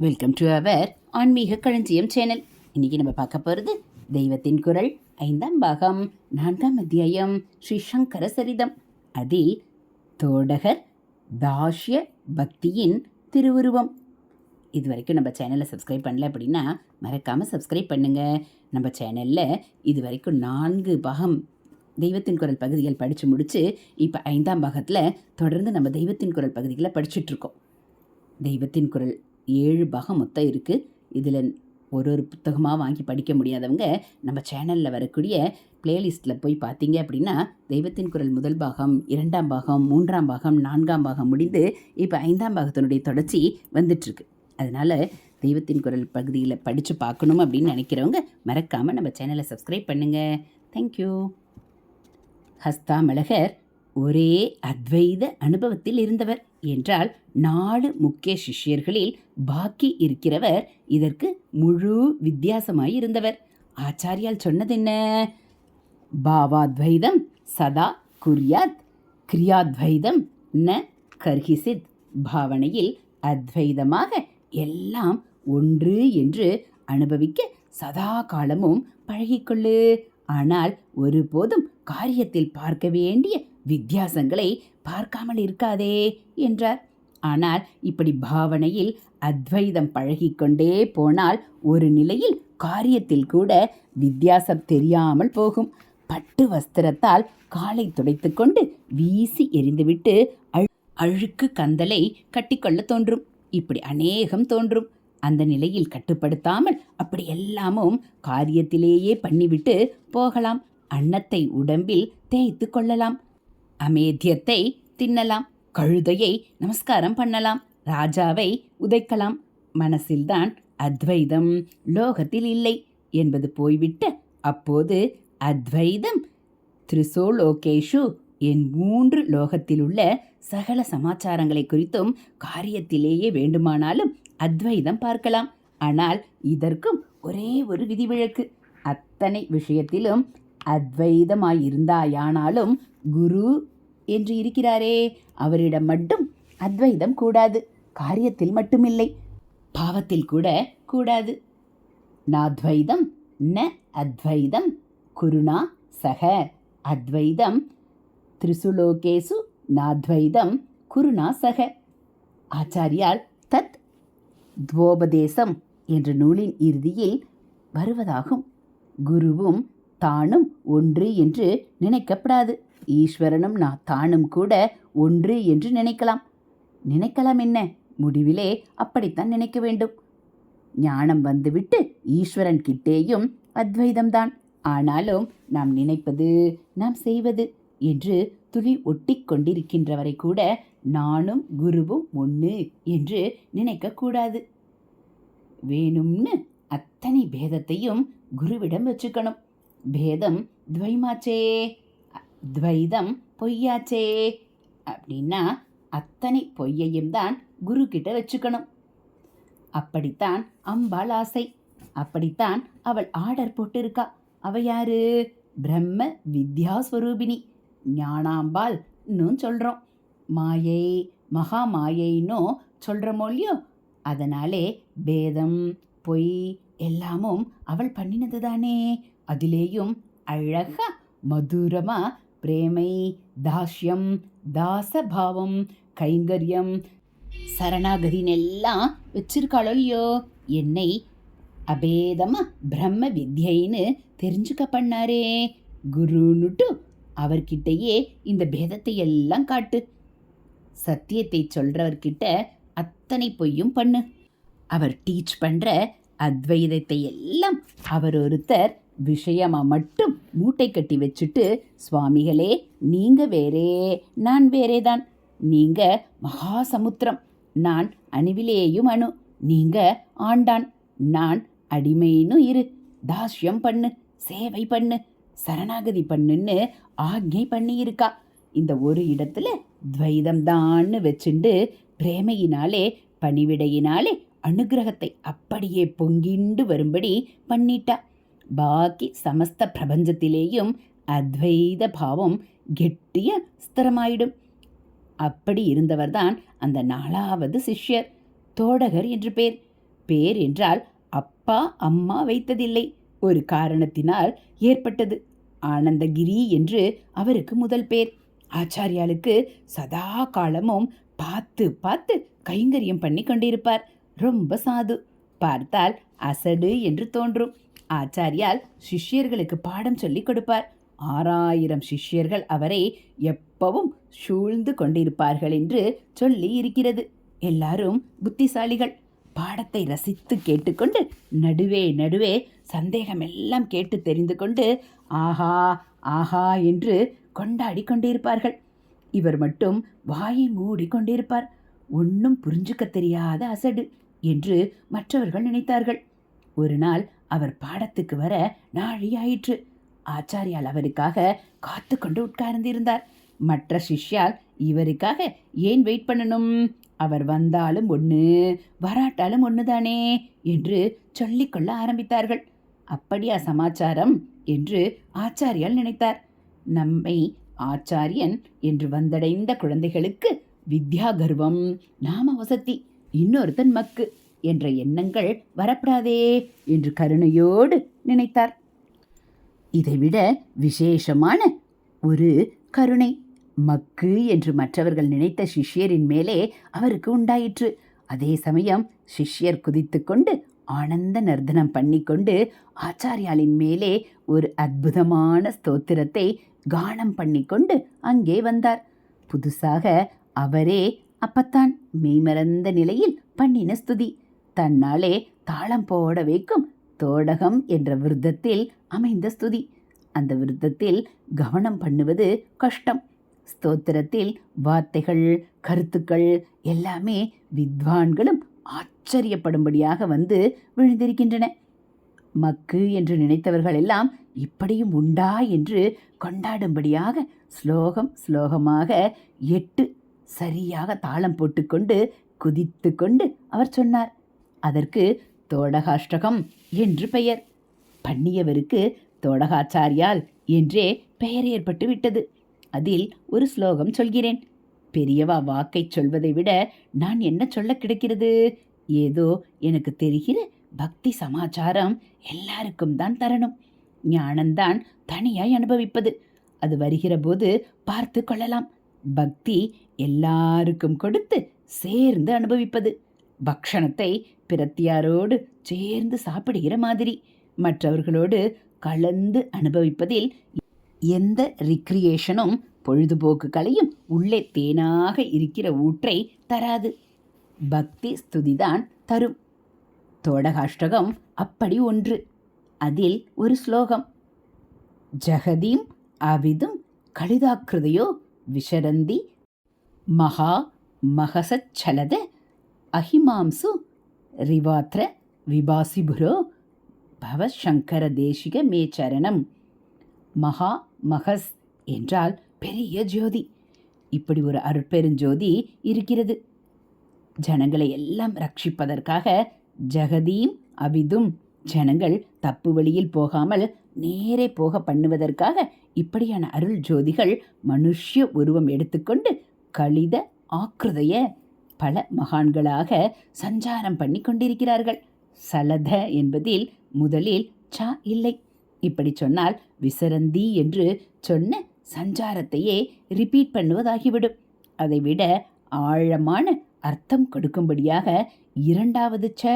Welcome to our ஆன்மீக களஞ்சியம் channel இன்றைக்கி நம்ம பார்க்க போகிறது தெய்வத்தின் குரல் ஐந்தாம் பாகம் நான்காம் அத்தியாயம் ஸ்ரீ சங்கர சரிதம். அதில் தோடகர் தாஷ்ய பக்தியின் திருவுருவம். இது வரைக்கும் நம்ம சேனலை சப்ஸ்கிரைப் பண்ணல அப்படின்னா மறக்காமல் சப்ஸ்கிரைப் பண்ணுங்கள் நம்ம சேனலில் இது வரைக்கும் நான்கு பாகம் தெய்வத்தின் குரல் பகுதிகள் படித்து முடித்து இப்போ ஐந்தாம் பாகத்தில் தொடர்ந்து நம்ம தெய்வத்தின் குரல் பகுதிகளை படிச்சுட்ருக்கோம் தெய்வத்தின் குரல் ஏழு பாகம் மொத்தம் இருக்குது இதில் ஒரு ஒரு புத்தகமாக வாங்கி படிக்க முடியாதவங்க நம்ம சேனலில் வரக்கூடிய பிளேலிஸ்ட்டில் போய் பார்த்தீங்க அப்படின்னா தெய்வத்தின் குரல் முதல் பாகம் இரண்டாம் பாகம் மூன்றாம் பாகம் நான்காம் பாகம் முடிந்து இப்போ ஐந்தாம் பாகத்தினுடைய தொடர்ச்சி வந்துட்டுருக்கு. அதனால் தெய்வத்தின் குரல் பகுதியில் படித்து பார்க்கணும் அப்படின்னு நினைக்கிறவங்க மறக்காமல் நம்ம சேனலை சப்ஸ்கிரைப் பண்ணுங்கள் தேங்க்யூ ஹஸ்தாமலகர் ஒரே அத்வைத அனுபவத்தில் இருந்தவர். என்றால் நாலு முக்கிய சிஷ்யர்களில் பாக்கி இருக்கிறவர் இதற்கு முழு வித்தியாசமாய் இருந்தவர். ஆச்சாரியால் சொன்னதென்ன? பாவாத்வைதம் சதா குரியாத் கிரியாத்வைதம் ந கர்ஹிசித். பாவனையில் அத்வைதமாக எல்லாம் ஒன்று என்று அனுபவிக்க சதா காலமும் பழகிக்கொள்ளு. ஆனால் ஒருபோதும் காரியத்தில் பார்க்க வேண்டிய வித்தியாசங்களை பார்க்காமல் இருக்காதே என்றார். ஆனால் இப்படி பாவனையில் அத்வைதம் பழகிக்கொண்டே போனால் ஒரு நிலையில் காரியத்தில் கூட வித்தியாசம் தெரியாமல் போகும். பட்டு வஸ்திரத்தால் காலை துடைத்துக்கொண்டு வீசி எறிந்துவிட்டு அழு அழுக்கு கந்தலை கட்டிக்கொள்ள தோன்றும். இப்படி அநேகம் தோன்றும். அந்த நிலையில் கட்டுப்படுத்தாமல் அப்படி எல்லாமும் காரியத்திலேயே பண்ணிவிட்டு போகலாம். அன்னத்தை உடம்பில் தேய்த்து கொள்ளலாம். அமேத்தியத்தை தின்னலாம் கழுதையை நமஸ்காரம் பண்ணலாம் ராஜாவை உதைக்கலாம். மனசில்தான் அத்வைதம் லோகத்தில் இல்லை என்பது போய்விட்டு அப்போது அத்வைதம் திரிசோலோகேஷு என் மூன்று லோகத்திலுள்ள சகல சமாச்சாரங்களை குறித்தும் காரியத்திலேயே வேண்டுமானாலும் அத்வைதம் பார்க்கலாம். ஆனால் இதற்கும் ஒரே ஒரு விதிவிலக்கு. அத்தனை விஷயத்திலும் அத்வைதமாயிருந்தாயானாலும் குரு என்று இருக்கிறாரே அவரிடம் மட்டும் அத்வைதம் கூடாது. காரியத்தில் மட்டுமில்லை பாவத்தில் கூட கூடாது. நாத்வைதம் ந அத்வைதம் குருணா சக அத்வைதம் திரிசுலோகேசு நாத்வைதம் குருணா சக. ஆச்சாரியால் தத் துவோபதேசம் என்ற நூலின் இறுதியில் வருவதாகும். குருவும் தானும் ஒன்று என்று நினைக்கப்படாது. ஈஸ்வரனும் நான் தானும் கூட ஒன்று என்று நினைக்கலாம். நினைக்கலாம் என்ன? முடிவிலே அப்படித்தான் நினைக்க வேண்டும். ஞானம் வந்துவிட்டு ஈஸ்வரன் கிட்டேயும் அத்வைதம்தான். ஆனாலும் நாம் நினைப்பது நாம் செய்வது என்று துளி ஒட்டி கொண்டிருக்கின்றவரை கூட நானும் குருவும் ஒன்று என்று நினைக்கக்கூடாது வேணும்னு அத்தனை பேதத்தையும் குருவிடம் வச்சுக்கணும். பேதம் துவைமாச்சே துவைதம் பொய்யாச்சே அப்படின்னா அத்தனை பொய்யையும் தான் குரு கிட்ட வச்சுக்கணும். அப்படித்தான் அம்பாள் ஆசை. அப்படித்தான் அவள் ஆர்டர் போட்டிருக்கா. அவ யாரு? பிரம்ம வித்யாஸ்வரூபிணி. ஞானாம்பாள்னு சொல்கிறோம் மாயை மகா மாயைன்னோ சொல்கிறோமோ இல்லையோ? அதனாலே பேதம் பொய் எல்லாமும் அவள் பண்ணினது தானே அதிலேயும் அழகா மதுரமா பிரேமை தாஷ்யம் தாசபாவம் கைங்கரியம் சரணாகதினெல்லாம் வச்சிருக்காளோ இல்லையோ என்னை அபேதமா பிரம்ம வித்யைன்னு தெரிஞ்சுக்க பண்ணாரே குருன்னுட்டு அவர்கிட்டயே இந்த பேதத்தை எல்லாம் காட்டு சத்தியத்தை சொல்றவர்கிட்ட அத்தனை பொய்யும் பண்ணு அவர் டீச் பண்ற அத்வைதத்தை எல்லாம் அவர் ஒருத்தர் விஷயமா மட்டும் மூட்டை கட்டி வச்சுட்டு சுவாமிகளே நீங்க வேறே நான் வேறே தான் நீங்க மகாசமுத்திரம். நான் அணுவிலேயும் அணு. நீங்க ஆண்டான். நான் அடிமைன்னு இரு. தாஷ்யம் பண்ணு. சேவை பண்ணு. சரணாகதி பண்ணுன்னு ஆக்ஞை பண்ணியிருக்கா. இந்த ஒரு இடத்துல துவைதம்தான்னு வச்சுண்டு பிரேமையினாலே பணிவிடையினாலே அனுகிரகத்தை அப்படியே பொங்கிண்டு வரும்படி பண்ணிட்டா. பாக்கி சமஸ்த பிரபஞ்சத்திலேயும் அத்வைத பாவம் கெட்டிய ஸ்திரமாயிடும் அப்படி இருந்தவர்தான் அந்த நாலாவது சிஷ்யர் தோடகர் என்று பேர் பேர் என்றால் அப்பா அம்மா வைத்ததில்லை ஒரு காரணத்தினால் ஏற்பட்டது ஆனந்தகிரி என்று அவருக்கு முதல் பேர் ஆச்சாரியாளுக்கு சதா காலமும் பார்த்து பார்த்து கைங்கரியம் பண்ணி கொண்டிருப்பார் ரொம்ப சாது பார்த்தால் அசடு என்று தோன்றும் ஆச்சாரியால் சிஷ்யர்களுக்கு பாடம் சொல்லிக் கொடுப்பார். ஆறாயிரம் சிஷ்யர்கள் அவரை எப்பவும் சூழ்ந்து கொண்டிருப்பார்கள் என்று சொல்லி இருக்கிறது. எல்லாரும் புத்திசாலிகள். பாடத்தை ரசித்து கேட்டுக்கொண்டு நடுவே நடுவே சந்தேகமெல்லாம் கேட்டு தெரிந்து கொண்டு ஆஹா ஆஹா என்று கொண்டாடி கொண்டிருப்பார்கள். இவர் மட்டும் வாயை மூடிக்கொண்டிருப்பார் ஒன்றும் புரிஞ்சுக்க தெரியாத அசடு என்று மற்றவர்கள் நினைத்தார்கள். ஒரு நாள் அவர் பாடத்துக்கு வர நாழியாயிற்று. ஆச்சாரியால் அவருக்காக காத்து கொண்டு உட்கார்ந்திருந்தார். மற்ற சிஷ்யால் இவருக்காக ஏன் வெயிட் பண்ணணும்? அவர் வந்தாலும் ஒன்று வராட்டாலும் ஒன்று தானே என்று சொல்லிக்கொள்ள ஆரம்பித்தார்கள். அப்படியா சமாச்சாரம் என்று ஆச்சாரியால் நினைத்தார். நம்மை ஆச்சாரியன் என்று வந்தடைந்த குழந்தைகளுக்கு வித்யா கர்வம் நாம வசதி இன்னொருத்தன் மக்கு. என்ற எண்ணங்கள் வரப்படாதே என்று கருணையோடு நினைத்தார். இதைவிட விசேஷமான ஒரு கருணை மக்கு என்று மற்றவர்கள் நினைத்த சிஷ்யரின் மேலே அவருக்கு உண்டாயிற்று. அதே சமயம் சிஷ்யர் குதித்துக்கொண்டு ஆனந்த நர்தனம் பண்ணிக்கொண்டு ஆச்சாரியாலின் மேலே ஒரு அற்புதமான ஸ்தோத்திரத்தை கானம் பண்ணிக்கொண்டு அங்கே வந்தார். புதுசாக அவரே அப்பத்தான் மெய்மறந்த நிலையில் பண்ணின ஸ்துதி. தன்னாலே தாளம் போட வைக்கும் தோடகம் என்ற விருத்தத்தில் அமைந்த ஸ்துதி. அந்த விருத்தத்தில் கவனம் பண்ணுவது கஷ்டம். ஸ்தோத்திரத்தில் வார்த்தைகள் கருத்துக்கள் எல்லாமே வித்வான்களும் ஆச்சரியப்படும்படியாக வந்து விழுந்திருக்கின்றன. மக்கு என்று நினைத்தவர்கள் எல்லாம் இப்படியும் உண்டா என்று கொண்டாடும்படியாக ஸ்லோகம் ஸ்லோகமாக எட்டு சரியாக தாளம் போட்டுக்கொண்டு குதித்து கொண்டு அவர் சொன்னார். அதற்கு தோடகாஷ்டகம் என்று பெயர். பண்ணியவருக்கு தோடகாச்சாரியால் என்றே பெயர் ஏற்பட்டு விட்டது. அதில் ஒரு ஸ்லோகம் சொல்கிறேன். பெரியவா வாக்கைச் சொல்வதை விட நான் என்ன சொல்ல கிடைக்கிறது? ஏதோ எனக்கு தெரிகிற பக்தி சமாச்சாரம் எல்லாருக்கும் தான் தரணும். ஞானந்தான் தனியாய் அனுபவிப்பது. அது வருகிற போது பார்த்து கொள்ளலாம். பக்தி எல்லாருக்கும் கொடுத்து சேர்ந்து அனுபவிப்பது. பக்ஷணத்தை பிரத்தியாரோடு சேர்ந்து சாப்பிடுகிற மாதிரி. மற்றவர்களோடு கலந்து அனுபவிப்பதில் எந்த ரிக்ரியேஷனும் பொழுதுபோக்குகளையும் உள்ளே தேனாக இருக்கிற ஊற்றை தராது. பக்தி ஸ்துதிதான் தரும். தோடகாஷ்டகம் அப்படி ஒன்று. அதில் ஒரு ஸ்லோகம். ஜகதீம் அவிதும் கலிதாக்கிருதையோ விசரந்தி மகா மகசச்சலத அஹிமாம்சு ரிவாத்ர விபாசிபுரோ பவசங்கர தேசிக மே சரணம் மகா மகஸ் என்றால் பெரிய ஜோதி. இப்படி ஒரு அருட்பெருஞ்சோதி இருக்கிறது. ஜனங்களை எல்லாம் ரட்சிப்பதற்காக ஜெகதீம் அபிதும் ஜனங்கள் தப்பு வழியில் போகாமல் நேரே போக பண்ணுவதற்காக இப்படியான அருள் ஜோதிகள் மனுஷ்ய உருவம் எடுத்துக்கொண்டு கழித ஆக்கிருதைய பல மகான்களாக சஞ்சாரம் பண்ணி கொண்டிருக்கிறார்கள். சலத என்பதில் முதலில் சா இல்லை. இப்படி சொன்னால் விசரந்தி என்று சொன்ன சஞ்சாரத்தையே ரிப்பீட் பண்ணுவதாகிவிடும். அதைவிட ஆழமான அர்த்தம் கொடுக்கும்படியாக இரண்டாவது ச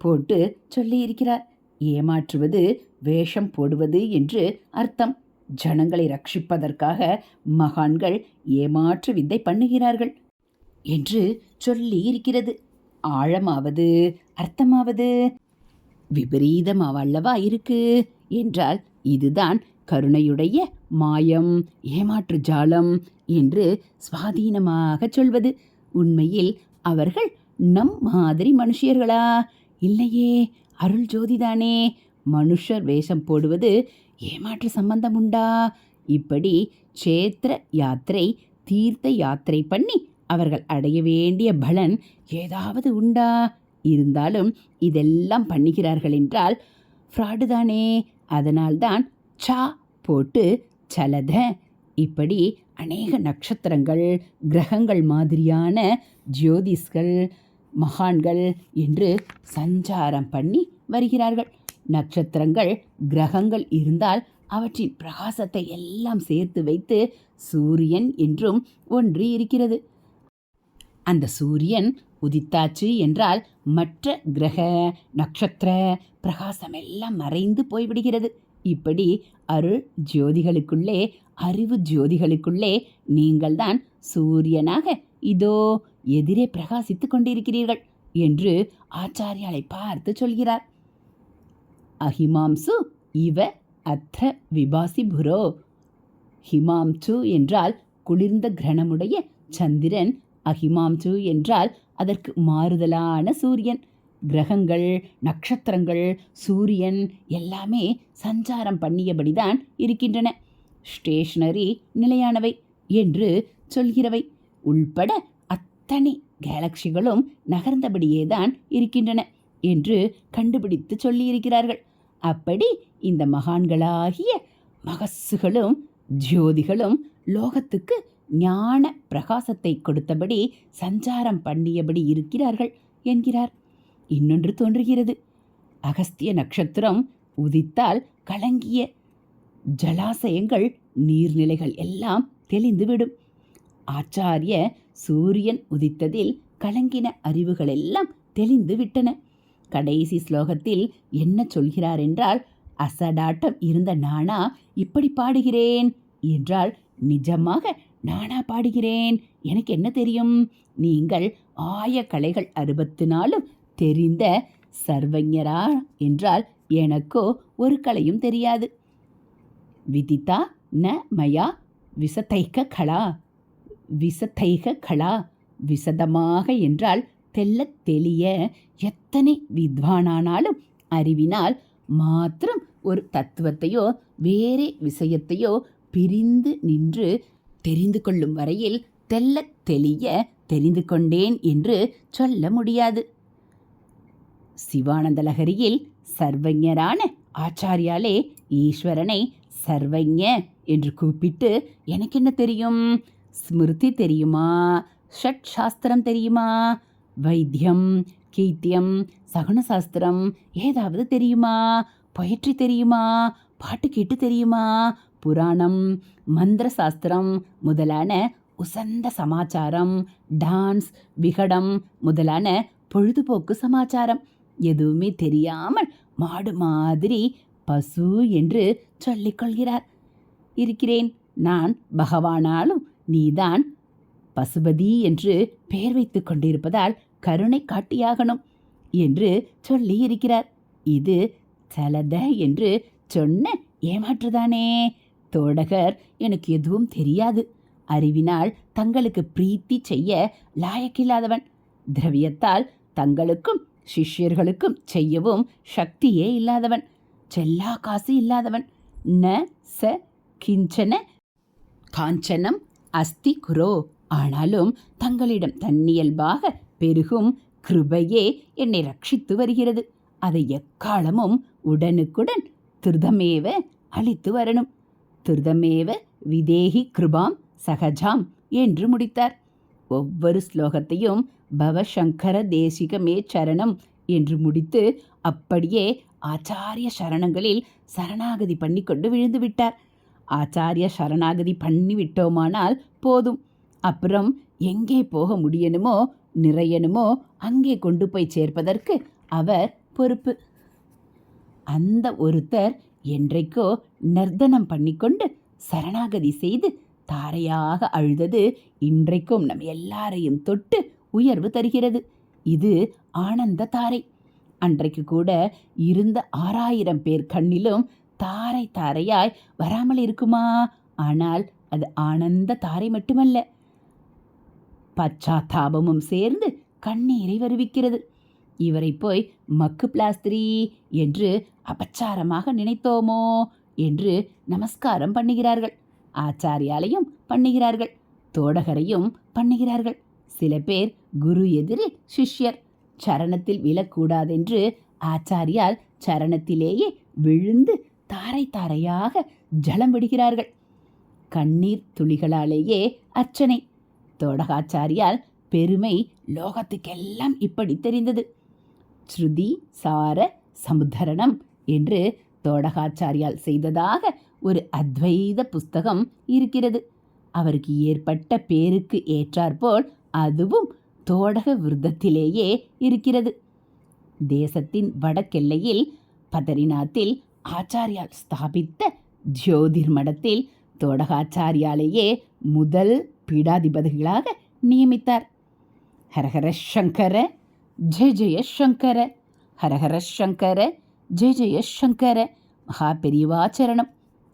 போட்டு சொல்லியிருக்கிறார். ஏமாற்றுவது வேஷம் போடுவது என்று அர்த்தம். ஜனங்களை ரட்சிப்பதற்காக மகான்கள் ஏமாற்று வித்தை பண்ணுகிறார்கள். என்று சொல்லி இருக்கிறது. ஆழமாவது அர்த்தமாவது? விபரீதமாவல்லவா இருக்கு? என்றால் இதுதான் கருணையுடைய மாயம் ஏமாற்று ஜாலம் என்று சுவாதீனமாக சொல்வது. உண்மையில் அவர்கள் நம் மாதிரி மனுஷியர்களா? இல்லையே அருள் ஜோதிதானே மனுஷர் வேஷம் போடுவது ஏமாற்று சம்பந்தம் உண்டா? இப்படி சேத்திர யாத்திரை தீர்த்த யாத்திரை பண்ணி அவர்கள் அடைய வேண்டிய பலன் ஏதாவது உண்டா? இருந்தாலும் இதெல்லாம் பண்ணுகிறார்கள் என்றால் ஃப்ராடு தானே அதனால்தான் சா போட்டு சலத. இப்படி அநேக நட்சத்திரங்கள் கிரகங்கள் மாதிரியான ஜோதிஷ்கள் மகான்கள் என்று சஞ்சாரம் பண்ணி வருகிறார்கள். நட்சத்திரங்கள் கிரகங்கள் இருந்தால் அவற்றின் பிரகாசத்தை எல்லாம் சேர்த்து வைத்து சூரியன் என்றும் ஒன்று இருக்கிறது. அந்த சூரியன் உதித்தாச்சு என்றால் மற்ற கிரக நட்சத்திர பிரகாசம் எல்லாம் மறைந்து போய்விடுகிறது. இப்படி அருள் ஜோதிகளுக்குள்ளே அறிவு ஜோதிகளுக்குள்ளே நீங்கள்தான் சூரியனாக இதோ எதிரே பிரகாசித்துக் கொண்டிருக்கிறீர்கள் என்று ஆச்சாரியாலை பார்த்து சொல்கிறார். அஹிமாம்சு இவ அத்ர விபாசி புரோ. ஹிமாம்சு என்றால் குளிர்ந்த கிரணமுடைய சந்திரன் அஹிமாம்சு என்றால் அதற்கு மாறுதலான சூரியன். கிரகங்கள் நட்சத்திரங்கள் சூரியன் எல்லாமே சஞ்சாரம் பண்ணியபடிதான் இருக்கின்றன. ஸ்டேஷனரி நிலையானவை என்று சொல்கிறவை. உள்பட அத்தனை கேலக்சிகளும் நகர்ந்தபடியே தான் இருக்கின்றன என்று கண்டுபிடித்து சொல்லியிருக்கிறார்கள். அப்படி இந்த மகான்களாகிய மகசுகளும் ஜோதிகளும் லோகத்துக்கு ஞான பிரகாசத்தை கொடுத்தபடி சஞ்சாரம் பண்ணியபடி இருக்கிறார்கள் என்கிறார். இன்னொன்று தோன்றுகிறது. அகஸ்திய நட்சத்திரம் உதித்தால் கலங்கிய ஜலாசயங்கள் நீர்நிலைகள் எல்லாம் தெளிந்துவிடும். ஆச்சாரிய சூரியன் உதித்ததில் கலங்கின அறிவுகள் எல்லாம் தெளிந்து விட்டன கடைசி ஸ்லோகத்தில் என்ன சொல்கிறார் என்றால் அசடாட்டம் இருந்த நானா இப்படி பாடுகிறேன் என்றால் நிஜமாக நானா பாடுகிறேன்? எனக்கு என்ன தெரியும்? நீங்கள் ஆய கலைகள் அறுபத்து நாளும் தெரிந்த சர்வஞரா என்றால் எனக்கோ ஒரு கலையும் தெரியாது. விதித்தா ந மயா விசதைக கலா. விசதைக கலா விசதமாக என்றால் தெள்ளத் தெளிய எத்தனை வித்வானானாலும் அறிவினால் மாத்திரம் ஒரு தத்துவத்தையோ வேறே விஷயத்தையோ பிரிந்து நின்று தெரிந்து கொள்ளும் வரையில் தெள்ளத் தெளிய தெரிந்து கொண்டேன் என்று சொல்ல முடியாது. சிவானந்த லகரியில் சர்வஞரான ஆச்சாரியாலே ஈஸ்வரனை சர்வஞ என்று கூப்பிட்டு எனக்கு என்ன தெரியும்? ஸ்மிருதி தெரியுமா? ஷட் சாஸ்திரம் தெரியுமா? வைத்தியம் கீத்தியம் சகுனசாஸ்திரம் ஏதாவது தெரியுமா? பொயட்ரி தெரியுமா? பாட்டு கேட்டு தெரியுமா? புராணம் மந்திர சாஸ்திரம் முதலான உசந்த சமாச்சாரம் டான்ஸ் விகடம் முதலான பொழுதுபோக்கு சமாச்சாரம். எதுவுமே தெரியாமல் மாடு மாதிரி பசு என்று சொல்லிக் கொள்கிறார். இருக்கிறேன் நான் பகவானாலும் நீதான் பசுபதி என்று பெயர் வைத்துக் கொண்டிருப்பதால் கருணை காட்டியாகணும் என்று சொல்லி இருக்கிறார் இது சலத என்று சொன்ன ஏமாற்றுதானே? தோடகர் எனக்கு எதுவும் தெரியாது. அறிவினால் தங்களுக்கு பிரீத்தி செய்ய லாயக்கில்லாதவன். திரவியத்தால் தங்களுக்கும் சிஷ்யர்களுக்கும் செய்யவும் சக்தியே இல்லாதவன். செல்லா காசு இல்லாதவன். ந ச கிஞ்சன காஞ்சனம் அஸ்தி குரோ. ஆனாலும் தங்களிடம் தன்னியல்பாக பெருகும் கிருபையே என்னை ரட்சித்து வருகிறது. அதை எக்காலமும் உடனுக்குடன் திருதமேவ அளித்து வரணும். துரிதமேவ விதேகி கிருபாம் சகஜாம் என்று முடித்தார். ஒவ்வொரு ஸ்லோகத்தையும் பவசங்கர தேசிகமே சரணம் என்று முடித்து அப்படியே ஆச்சாரிய சரணங்களில் சரணாகதி பண்ணிக்கொண்டு விழுந்து விட்டார். ஆச்சாரிய சரணாகதி பண்ணி விட்டோமானால் போதும். அப்புறம் எங்கே போக முடியணுமோ நிறையணுமோ அங்கே கொண்டு போய் சேர்ப்பதற்கு அவர் பொறுப்பு. அந்த ஒருத்தர் என்றைக்கோ நர்த்தனம் பண்ணிக்கொண்டு சரணாகதி செய்து தாரையாக அழுதது இன்றைக்கும் நம் எல்லாரையும் தொட்டு உயர்வு தருகிறது. இது ஆனந்த தாரை. அன்றைக்கு கூட இருந்த ஆறாயிரம் பேர் கண்ணிலும் தாரை தாரையாய் வராமல் இருக்குமா? ஆனால் அது ஆனந்த தாரை மட்டுமல்ல. பச்சாத்தாபமும் சேர்ந்து கண்ணீரை வருவிக்கிறது. இவரை போய் மக்கு பிளாஸ்திரி என்று அபச்சாரமாக நினைத்தோமோ என்று நமஸ்காரம் பண்ணுகிறார்கள். ஆச்சாரியாலையும் பண்ணுகிறார்கள். தோடகரையும் பண்ணுகிறார்கள். சில பேர் குரு எதிரில் சிஷ்யர். சரணத்தில் விழக்கூடாதென்று ஆச்சாரியால் சரணத்திலேயே விழுந்து தாரை தாரையாக ஜலம் விடுகிறார்கள். கண்ணீர் துளிகளாலேயே அர்ச்சனை. தோடகாச்சாரியால் பெருமை லோகத்துக்கெல்லாம் இப்படி தெரிந்தது. ஸ்ருதி சார சமுத்தரணம் என்று தோடகாச்சாரியால் செய்ததாக ஒரு அத்வைத புஸ்தகம் இருக்கிறது. அவருக்கு ஏற்பட்ட பேருக்கு ஏற்றாற்போல் அதுவும் தோடக விருதத்திலேயே இருக்கிறது. தேசத்தின் வடக்கெல்லையில் பதரிநாத்தில் ஆச்சாரியால் ஸ்தாபித்த ஜோதிர் மடத்தில் தோடகாச்சாரியாலேயே முதல் பீடாதிபதிகளாக நியமித்தார். ஹரஹர சங்கர ஜெய ஜெய சங்கர ஹரஹர சங்கர ஜெய ஜெய சங்கர மகா பெரியவாச்சரணம்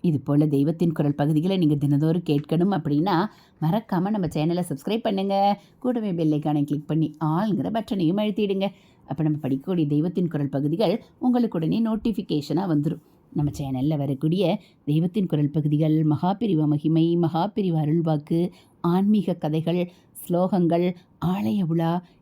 இது போல் தெய்வத்தின் குரல் பகுதிகளை நீங்கள் தினந்தோறும் கேட்கணும் அப்படின்னா மறக்காமல் நம்ம சேனலை சப்ஸ்கிரைப் பண்ணுங்கள் கூடவே பெல்லைக்கானை கிளிக் பண்ணி ஆளுங்கிற பட்டனையும் அழுத்திடுங்க. அப்போ நம்ம படிக்கக்கூடிய தெய்வத்தின் குரல் பகுதிகள் உங்களுக்கு உடனே நோட்டிஃபிகேஷனாக வந்துடும் நம்ம சேனலில் வரக்கூடிய தெய்வத்தின் குரல் பகுதிகள் மகாபிரிவ மகிமை மகாபிரிவ அருள்வாக்கு ஆன்மீக கதைகள் ஸ்லோகங்கள் ஆலய உலா